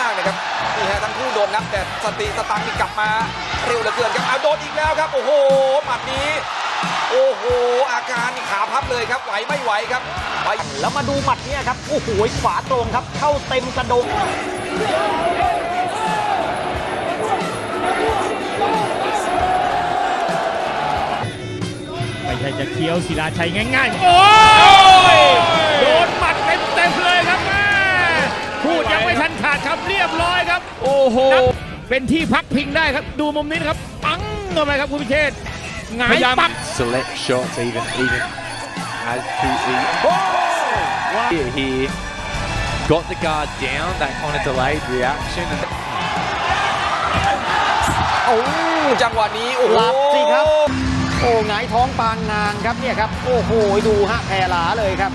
มากๆนะครับนี่ฮะทั้งคู่โดนนับแต่สติสตังค์นี่กลับมาเร็วเหลือเกินครับเอาโดนอีกแล้วครับ โอ้โหหมัดนี้ โอ้โห อาการนี่ขาพับเลยครับไหวไม่ไหวครับไปแล้วมาดูหมัดเนี่ยครับโอ้โหขวาตรงครับ เข้าเต็มกระดงไม่ใช่จะเคี้ยวศิลาชัยง่ายๆ โอ้ ดยังไม่ทันขาดครับเรียบร้อยครับ โอ้โห เป็นที่พักพิงได้ครับ ดูมุมนี้นะครับ ปังเข้าไปครับคุณพิเชษฐ์หงายปัก select shots even even as to the he, he got the guard down that kind of delayed reaction and โอ้จังหวะนี้โอ้โหหลับสิครับ โอ้หงายท้องปางนางครับเนี่ยครับ โอ้โหดูฮะแพรหลาเลยครับ